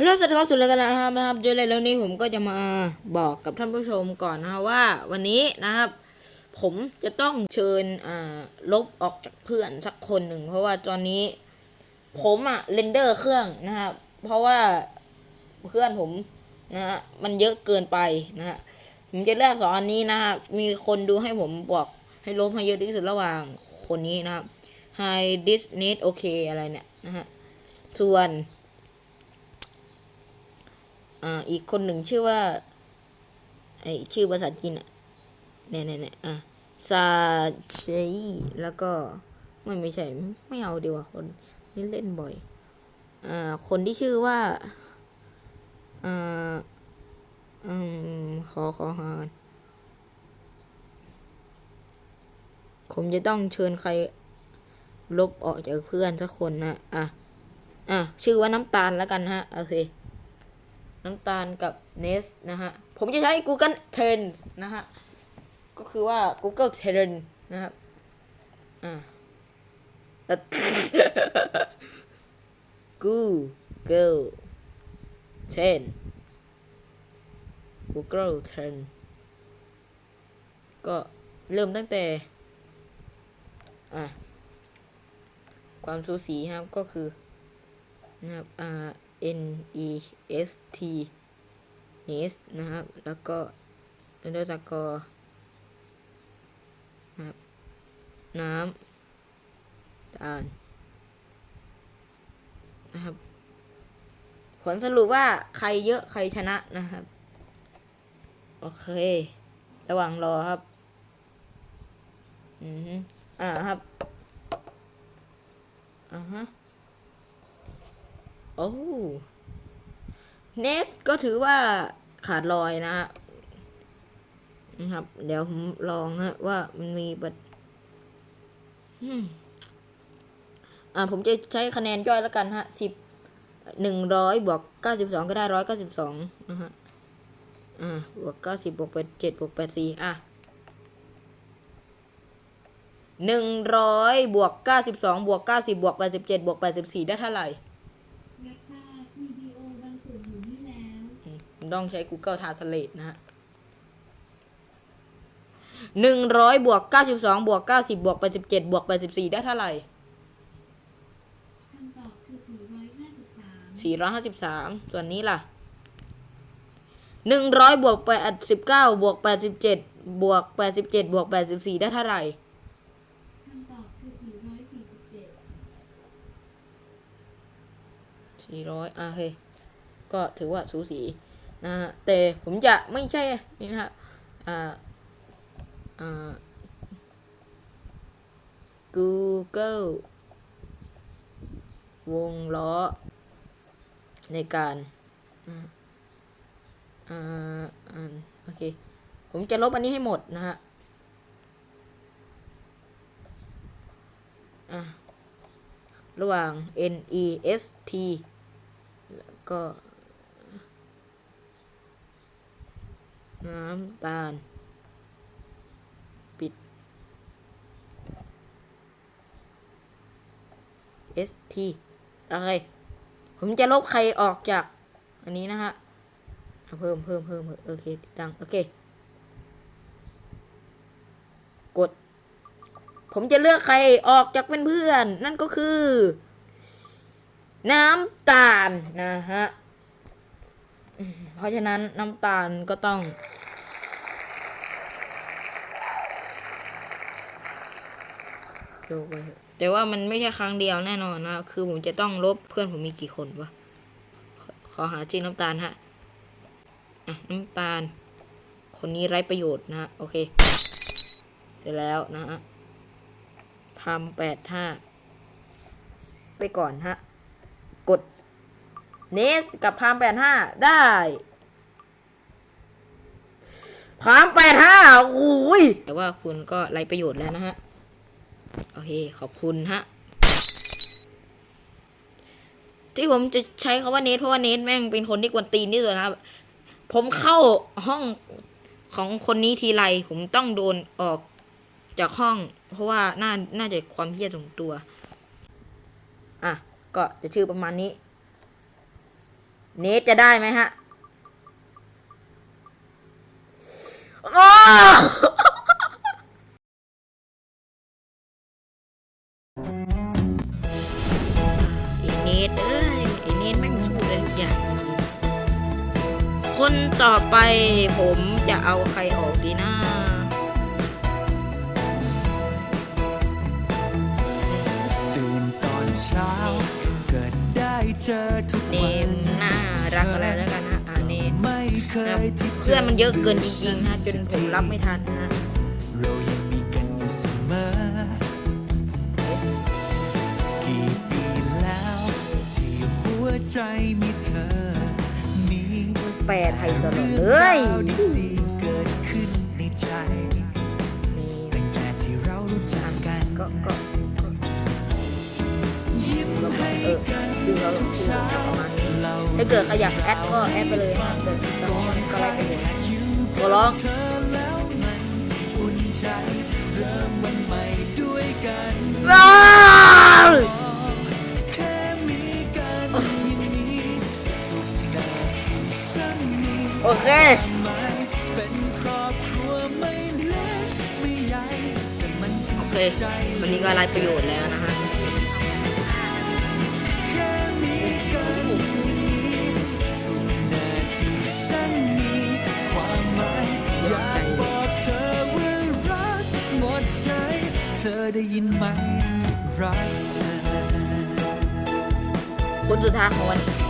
ฮัลโหลสวัสดีครับสุดเลยกันนะครับนะครับเจอเลยแล้วนี้ผมก็จะมาบอกกับท่านผู้ชมก่อนนะครับว่าวันนี้นะครับ ผมจะต้องเชิญอ่าลบออกจากเพื่อนสักคนหนึ่งเพราะว่าตอนนี้ ผมอะเรนเดอร์เครื่องนะครับ เพราะว่าเพื่อนผมนะฮะมันเยอะเกินไปนะฮะผมจะเลือกสองอันนี้นะครับมีคนดูให้ผมบอกให้ลบให้เยอะที่สุดระหว่างคนนี้นะครับ High Dis Net โอเคอะไรเนี่ยนะฮะส่วน อ่า อีกคนหนึ่งชื่อว่าไอชื่อภาษาจีนอะเนี่ยเนี่ยเนี่ยอะซาเชยแล้วก็ไม่ไม่ใช่ ไม่เอาดีกว่าคนนี่เล่นบ่อยอ่าคนที่ชื่อว่าอ่าอืมขอขอหาก่อนผมจะต้องเชิญใคร ลบออกจากเพื่อนสักคนนะ อะ อะ ชื่อว่าน้ำตาลแล้วกันฮะ โอเค น้ำตาลกับเนสนะฮะ ผมจะใช้ Google Trend นะฮะ ก็คือว่า Google Trend นะครับ อ่า Google Trend Google Trend ก็เริ่มตั้งแต่ อะความสูสีครับก็คือนะครับ R N E S T Nest นะครับ แล้วก็ underscore นะครับน้ำตาลนะครับ ผลสรุปว่าใครเยอะใครชนะนะครับ โอเค ระหว่างรอครับ อืออ่าครับ อ่าฮะ โอ้เนสก็ถือว่าขาดลอยนะฮะนะครับ เดี๋ยวผมลองฮะว่ามันมีบัตรอืมอ่าผมจะใช้คะแนนย่อยแล้วกันฮะสิบหนึ่งร้อยบวกเก้าสิบสองก็ได้ร้อยเก้าสิบสองนะฮะ อ่าบวกเก้าสิบบวกแปดเจ็ดบวกแปดสี่อะหนึ่งร้อยบวกเก้าสิบสองบวกเก้าสิบบวกแปดสิบเจ็ดบวกแปดสิบสี่ได้เท่าไหร่ รับทราบวิดีโอบางส่วนอยู่นี่แล้ว ผม ต้องใช้ Google Translate นะฮะหนึ่งร้อยบวกเก้าสิบสองบวกเก้าสิบบวกแปดสิบเจ็ดบวกแปดสิบสี่ได้เท่าไหร่คำตอบคือ453สี่ร้อยห้าสิบสามส่วนนี้ล่ะหนึ่งร้อยบวกแปดสิบเก้าบวกแปดสิบเจ็ดบวกแปดสิบเจ็ดบวกแปดสิบสี่ได้เท่าไหร่คำตอบคือ447สี่ร้อยอะเฮ้ยก็ถือว่าสูสี นะฮะแต่ผมจะไม่ใช่นี่นะฮะอ่าอ่า Google วงล้อ ในการอ่าอ่าโอเค ผมจะลบอันนี้ให้หมดนะฮะอะระหว่าง N E S T แล้วก็ น้ำตาล ปิด S T โอเค ผมจะลบใครออกจาก อันนี้นะฮะเพิ่มเพิ่มเพิ่มโอเคติดตั้งโอเค กด ผมจะเลือกใครออกจากเพื่อนๆนั่นก็คือ น้ำตาลนะฮะ เพราะฉะนั้นน้ำตาลก็ต้อง โยกไปแต่ว่ามันไม่ใช่ครั้งเดียวแน่นอนนะ คือผมจะต้องลบเพื่อนผมมีกี่คนวะ ขอขอหาชื่อน้ำตาลฮะ อะ น้ำตาล คนนี้ไร้ประโยชน์นะฮะโอเค เสร็จแล้วนะฮะพามแปดห้าไปก่อนฮะ กด เนสกับพามแปดห้าได้พามแปดห้าอุ้ยแต่ว่าคุณก็ไรประโยชน์แล้วนะฮะ โอเค ขอบคุณฮะ ที่ผมจะใช้คาว่าเนทเพราะว่าเนทแม่งเป็นคนที่กวนตีนที่สุดนะผมเข้าห้องของคนนี้ทีไร ผมต้องโดนออกจากห้อง เพราะว่าน่าน่าจะความเฮี้ยส่งตัว อะ ก็จะชื่อประมาณนี้ เนทจะได้ไหมฮะอ้าวไอ้เนทเอ้ยไอ้เนทแม่งสู้ได้ทุกอย่างจริงๆคนต่อไปผมจะเอาใครออกดีนะตื่นตอนเช้าเกิดได้เจอเนวัมนน่า รักอะไรแล้วกันฮะอ่าเน่คนะยที่เพื่อนมันเยอะเกินจริงๆนะจนผมรับไม่ทันนะฮะเรายังมีกันอยู่เสมอกี่ปีแล้วที่หัวใจมีเธอ มีแปลไทยตลอดเลยดีเกิดขึ้นในใจนี่ตั้งแต่ที่เรารู้จักกันก็ก็ก็ยิ้มให้เออกันคือเขาทุกคือเช้า ถ้าเกิดใครอยากแอดก็แอดไปเลยนะครับแต่ตอนนี้มันก็ไล่ไปอยู่แล้วอยู่ขอร้องเธอแล้วมันอุ่นใจเริ่มวันใหม่ด้วยกันอ้าวแค่มีกันอย่างโอเคโอเควันนี้ก็ไล่ประโยชน์แล้วนะฮะ ได้ยินไหมรักเธอ คนสุดท้ายของวัน